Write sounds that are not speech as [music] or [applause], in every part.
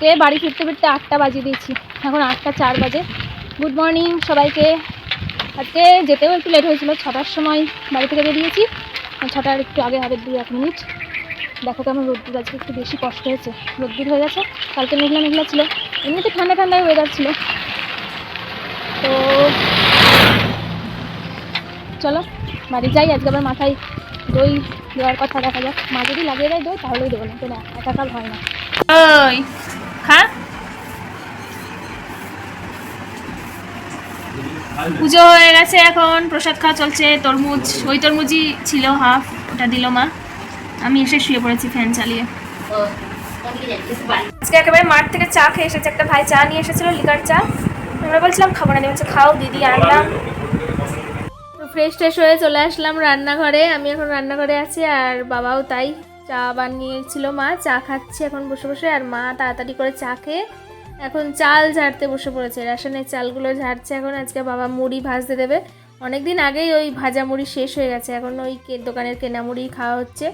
আজকে বাড়ি ফিরতে ফিরতে আটটা বাজিয়ে দিয়েছি। এখন আটটা চার বাজে। গুড মর্নিং সবাইকে। আজকে যেতেও একটু লেট হয়েছিল, ছটার সময় বাড়ি থেকে বেরিয়েছি। ছটার একটু আগে হবে দু এক মিনিট। দেখো কেমন রোদ্দুর, আজকে একটু বেশি কষ্ট হয়েছে। রোদ্দুর হয়ে গেছে। কালকে মেঘলা মেঘলা ছিল। এমনিতে ঠান্ডা ঠান্ডা ওয়েদার ছিল। তো চলো, বাড়ি যাই। আজকে আবার মাথায় দই দেওয়ার কথা, দেখা যাক। মা যদি লাগিয়ে দেয় দই, তাহলেই দেবো, না তো না, একা হয় না। খা পুজো হয়ে গেছে এখন, প্রসাদ খাওয়া চলছে, তরমুজ, ওই তরমুজই ছিল হাফ ওটা দিল মা। আমি এসে শুয়ে পড়েছি ফ্যান চালিয়ে। আজকে একেবারে মাঠ থেকে চা খেয়ে এসেছে, একটা ভাই চা নিয়ে এসেছিল, লিকার চা। আমরা বলছিলাম, খাব না। বলছে, খাও, দিদি, আনলাম। ফ্রেশ ট্রেশ হয়ে চলে আসলাম রান্নাঘরে। আমি এখন রান্নাঘরে আছি আর বাবাও তাই। চা বানিয়েছিল মা, চা খাচ্ছে এখন বসে বসে আর মা তাড়াতাড়ি করে চা খেয়ে এখন চাল ঝাড়তে বসে পড়েছে। রেশনের চালগুলো ঝাড়ছে এখন, আজকে বাবা মুড়ি ভাজতে দেবে। অনেক দিন আগেই ওই ভাজা মুড়ি শেষ হয়ে গেছে, এখন ওই দোকানের কেনা মুড়ি খাওয়া হচ্ছে।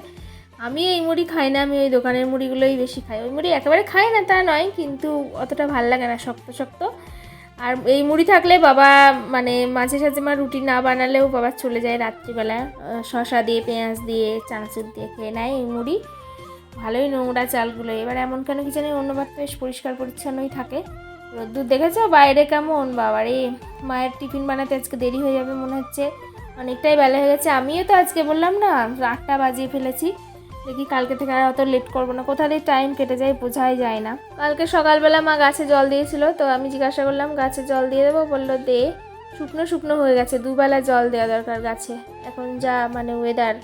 আমি এই মুড়ি খাই না, আমি ওই দোকানের মুড়িগুলোই বেশি খাই। ওই মুড়ি একেবারে খাই না তা নয়, কিন্তু অতটা ভালো লাগে না, শক্ত শক্ত। আর এই মুড়ি থাকলে বাবা মানে মাঝে সাঝে মা রুটি না বানালেও বাবা চলে যায় রাত্রিবেলা শসা দিয়ে, পেঁয়াজ দিয়ে, চানাচুর দিয়ে খেয়ে নেয় এই মুড়ি। ভালোই নোংরা চালগুলো। এবার এমন কেন কি জানি অন্যবার তো বেশ পরিষ্কার পরিচ্ছন্নই থাকে। রোদ্দুর দেখেছ? বাইরে কেমন বাবারে মায়ের টিফিন বানাতে আজকে দেরি হয়ে যাবে মনে হচ্ছে। অনেকটাই বেলা হয়ে গেছে। আমিও তো আজকে বললাম না, আটটা বাজিয়ে ফেলেছি। দেখি কালকে থেকে আর অত লেট করব না। কোথা দিয়ে টাইম কেটে যায় বোঝাই যায় না। কালকে সকালবেলা মা গাছে জল দিয়েছিল, তো আমি জিজ্ঞাসা করলাম, গাছে জল দিয়ে দেবো? বলল, দে। শুকনো শুকনো হয়ে গেছে, দুবেলা জল দেওয়া দরকার গাছে। এখন যা মানে ওয়েদার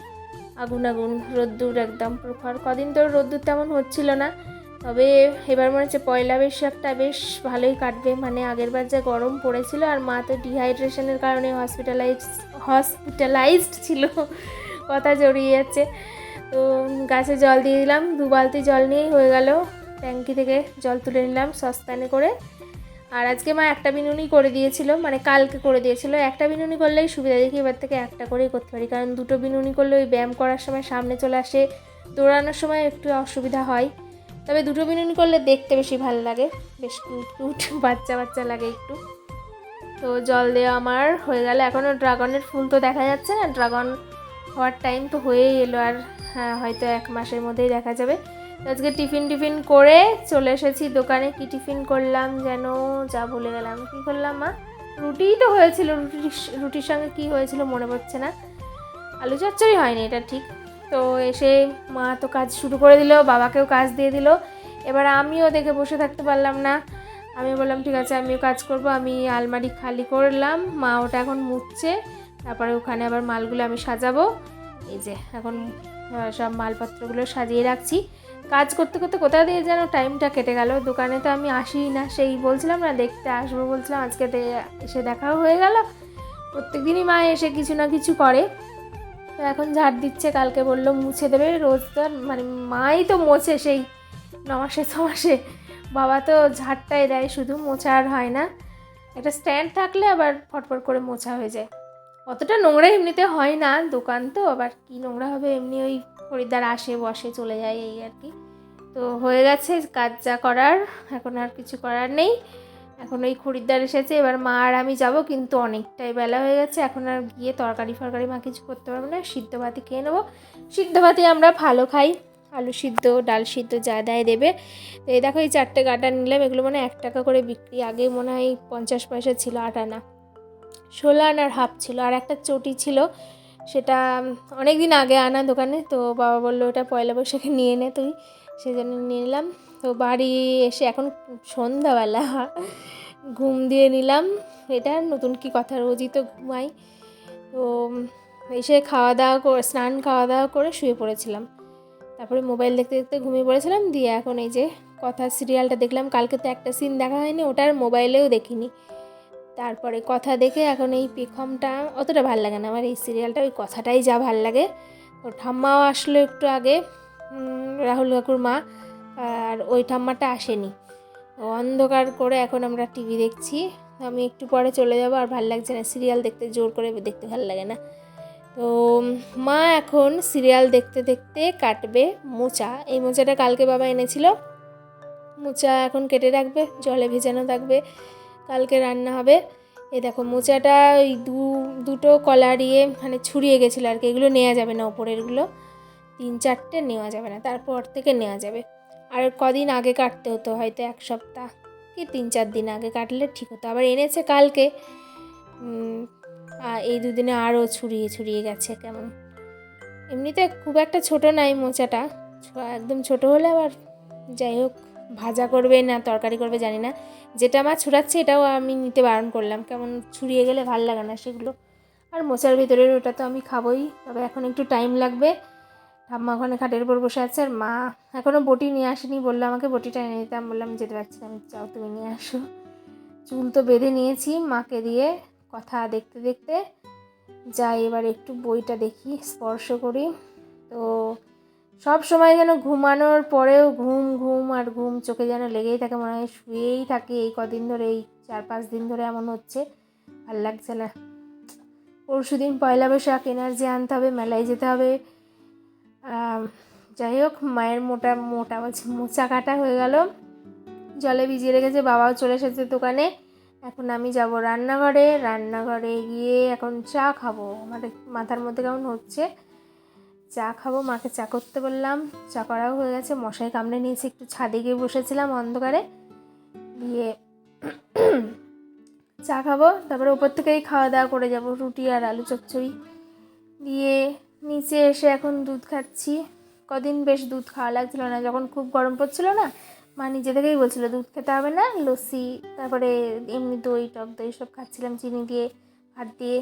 আগুন আগুন, রোদ্দুর একদম। প্রখর কদিন তো রোদ্দুর তেমন হচ্ছিল না, তবে এবার মনে হচ্ছে পয়লা বৈশাখটা বেশ ভালোই কাটবে। মানে আগেরবার যা গরম পড়েছিল, আর মা তো ডিহাইড্রেশনের কারণে হসপিটালাইজ হসপিটালাইজড ছিল। কথা জড়িয়ে যাচ্ছে। তো গাছে জল দিয়ে দিলাম, দু বালতি জল নিয়েই হয়ে গেল। ট্যাঙ্কি থেকে জল তুলে নিলাম সসপ্যানে করে। আর আজকে মা একটা বিনুনি করে দিয়েছিল মানে কালকে করে দিয়েছিল। একটা বিনুনি করলেই সুবিধা, দেখি এবার থেকে একটা করেই করতে পারি। কারণ দুটো বিনুনি করলে ওই ব্যায়াম করার সময় সামনে চলে আসে, দৌড়ানোর সময় একটু অসুবিধা হয়। তবে দুটো বিনুনি করলে দেখতে বেশি ভালো লাগে, বেশ কিউট বাচ্চা বাচ্চা লাগে একটু। তো জল দেওয়া আমার হয়ে গেল। এখনও ড্রাগনের ফুল তো দেখা যাচ্ছে না, ড্রাগন হওয়ার টাইম তো হয়েই এলো। আর হয়তো এক মাসের মধ্যেই দেখা যাবে। আজকে টিফিন টিফিন করে চলে এসেছি দোকানে। কি টিফিন করলাম যেন, যা ভুলে গেলাম। কি করলাম, মা? রুটিই তো হয়েছিল। রুটি রুটির সঙ্গে কি হয়েছিল মনে পড়ছে না। আলু চচ্চড়ি হয়নি, এটা ঠিক। তো এসে মা তো কাজ শুরু করে দিল, বাবাকেও কাজ দিয়ে দিল। এবার আমিও দেখে বসে থাকতে পারলাম না। আমি বললাম, ঠিক আছে, আমিও কাজ করব। আমি আলমারি খালি করলাম। মা ওটা এখন মুছছে। তারপরে ওখানে আবার মালগুলো আমি সাজাবো। এই যে, এখন সব মালপত্রগুলো সাজিয়ে রাখছি। কাজ করতে করতে কোথা দিয়ে যেন টাইমটা কেটে গেল। দোকানে তো আমি আসিই না। সেই বলছিলাম না, দেখতে আসব বলছিলাম, আজকে এসে দেখাও হয়ে গেল। প্রত্যেক দিনই মা এসে কিছু না কিছু করে। তো এখন ঝাড় দিচ্ছে, কালকে বলল মুছে দেবে। রোজ তো মানে মাই তো মোছে সেই নমাসে ছমাসে। বাবা তো ঝাড়টাই দেয়, শুধু মোছা আর হয় না। একটা স্ট্যান্ড থাকলে আবার ফটফট করে মোছা হয়ে যায়। অতটা নোংরা এমনিতে হয় না দোকান তো, আবার কি নোংরা হবে এমনি ওই খরিদ্দার আসে, বসে, চলে যায় এই আর কি। তো হয়ে গেছে কাজ যা করার, এখন আর কিছু করার নেই। এখন ওই খরিদ্দার এসেছে, এবার মা আর আমি যাব, কিন্তু অনেকটাই বেলা হয়ে গেছে, এখন আর গিয়ে তরকারি ফরকারি মা কিছু করতে পারব না, সিদ্ধ ভাতি খেয়ে নেব। সিদ্ধ ভাতি আমরা ভালো খাই, আলু সিদ্ধ, ডাল সিদ্ধ যা দেয় দেবে। তো এই দেখো এই চারটে গাটা নিলাম, এগুলো মানে এক টাকা করে বিক্রি আগে মনে হয় পঞ্চাশ পয়সা ছিল, আট আনা। ষোলো আনার হাফ ছিল, আর একটা চটি ছিল। সেটা অনেক দিন আগে আনা দোকানে, তো বাবা বলল ওটা পয়লা বৈশাখে নিয়ে নে তুই। সেই জন্য নিয়ে নিলাম। তো বাড়ি এসে এখন সন্ধ্যাবেলা ঘুম দিয়ে নিলাম। এটা নতুন কি কথা, রোজই তো ঘুমাই। তো এসে খাওয়া দাওয়া করে, স্নান খাওয়া দাওয়া করে শুয়ে পড়েছিলাম। তারপরে মোবাইল দেখতে দেখতে ঘুমিয়ে পড়েছিলাম, দিয়ে এখন এই যে কথা, সিরিয়ালটা দেখলাম। কালকে তো একটা সিন দেখা হয়নি ওটার মোবাইলেও দেখিনি। তারপরে কথা দেখে এখন এই পেখমটা অতটা ভালো লাগে না। আমার এই সিরিয়ালটা ওই কথাটাই যা ভালো লাগে। তো ঠাম্মাও আসলো একটু আগে রাহুল কাকুর মা, আর ওই ঠাম্মাটা আসেনি। অন্ধকার করে এখন আমরা টিভি দেখছি। আমি একটু পরে চলে যাব আর ভালো লাগছে না। সিরিয়াল দেখতে জোর করে দেখতে ভালো লাগে না। তো, মা এখন সিরিয়াল দেখতে দেখতে কাটবে মোচা। এই মোচাটা কালকে বাবা এনেছিল। মোচা এখন কেটে রাখবে, জলে ভেজানো থাকবে। কালকে রান্না হবে। এ দেখো মোচাটা ওই দু, দুটো কলা দিয়ে মানে ছুরিয়ে গেছিল আর কি। এগুলো নেওয়া যাবে না ওপরেরগুলো তিন চারটে নেওয়া যাবে না, তারপর থেকে নেওয়া যাবে। আর কদিন আগে কাটতে হতো, হয়তো এক সপ্তাহ কি তিন চার দিন আগে কাটলে ঠিক হতো। আবার এনেছে কালকে। এই দুদিনে আরও ছুরিয়ে ছুরিয়ে গেছে কেমন। এমনিতে খুব একটা ছোট নাই মোচাটা। একদম ছোট হলে আবার যাই হোক। ভাজা করবে না, তরকারি করবে জানি না। যেটা আমার ছুরাচ্ছে এটাও আমি নিতে বারণ করলাম। কেমন ছুরিয়ে গেলে ভালো লাগে না সেগুলো। আর মোচার ভিতরের ওটা তো আমি খাবোই। তবে এখন একটু টাইম লাগবে। ঠাম্মা ওখানে খাটের উপর বসে আছে আর মা এখনও বটি নিয়ে আসেনি। বলল আমাকে বটিটা এনে দিতাম বললাম যেতে পারছি না। আমি চাও তুমি নিয়ে আসো। চুল তো বেঁধে নিয়েছি মাকে দিয়ে কথা দেখতে দেখতে। যাই, এবার একটু বইটা দেখি, স্পর্শ করি। তো সব সময় যেন ঘুমানোর পরেও ঘুম ঘুম আর ঘুম চোখে যেন লেগেই থাকে, মনে হয় শুয়েই থাকে এই কদিন ধরে, এই চার পাঁচ দিন ধরে এমন হচ্ছে। ভালো লাগছে না। পরশু দিন পয়লা বৈশাখ এনার্জি আনতে হবে, মেলায় যেতে হবে। যাই হোক, মায়ের মোটা মোটা বলছি, মোচা কাটা হয়ে গেল। জলে ভিজিয়ে রেখেছে, বাবাও চলে এসেছে দোকানে। এখন আমি যাব রান্নাঘরে। রান্নাঘরে গিয়ে এখন চা খাব। আমার মাথার মধ্যে কেমন হচ্ছে? চা খাব, মাকে চা করতে বললাম। চা করাও হয়ে গেছে, মশাই কামড়ে নিয়েছে, একটু ছাদে গিয়ে বসেছিলাম অন্ধকারে। দিয়ে [clears throat] চা খাব, তারপরে ওপর থেকেই খাওয়া দাওয়া করে যাব, রুটি আর আলু চচ্চড়ি। দিয়ে নিচে এসে এখন দুধ খাচ্ছি। কদিন বেশ দুধ খাওয়া লাগছিল না, যখন খুব গরম পড়ছিল না, মা নিজে থেকেই বলছিল, দুধ খেতে হবে না, লস্যি, তারপরে এমনি দই, টক দই সব খাচ্ছিলাম চিনি দিয়ে, ভাত দিয়ে।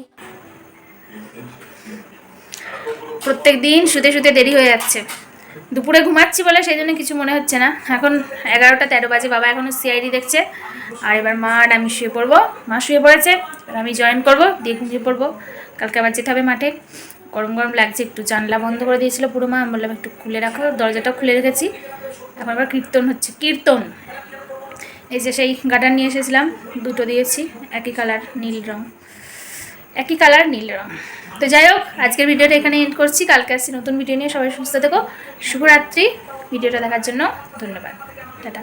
প্রত্যেক দিন শুতে শুতে দেরি হয়ে যাচ্ছে। দুপুরে ঘুমাচ্ছি বলে সেই জন্য কিছু মনে হচ্ছে না। এখন এগারোটা তেরো বাজে, বাবা এখনও সিআইডি দেখছে। আর এবার মা আর আমি শুয়ে পড়ব। মা শুয়ে পড়েছে আমি জয়েন করব, দিয়ে ঘুমিয়ে পড়ব। কালকে আবার যেতে হবে মাঠে। গরম গরম লাগছে, একটু জানলা বন্ধ করে দিয়েছিল পুরো মা। আমি বললাম, একটু খুলে রাখো, দরজাটাও খুলে রেখেছি। এখন আবার কীর্তন হচ্ছে। কীর্তন। এই যে সেই গার্ডার নিয়ে এসেছিলাম, দুটো দিয়েছি। একই কালার নীল রং। একই কালার নীল রং। তো যাই হোক, আজকের ভিডিওটা এখানে এন্ড করছি। কালকে আসছি নতুন ভিডিও নিয়ে। সবাই সুস্থ থেকো। শুভরাত্রি। ভিডিওটা দেখার জন্য ধন্যবাদ। টাটা।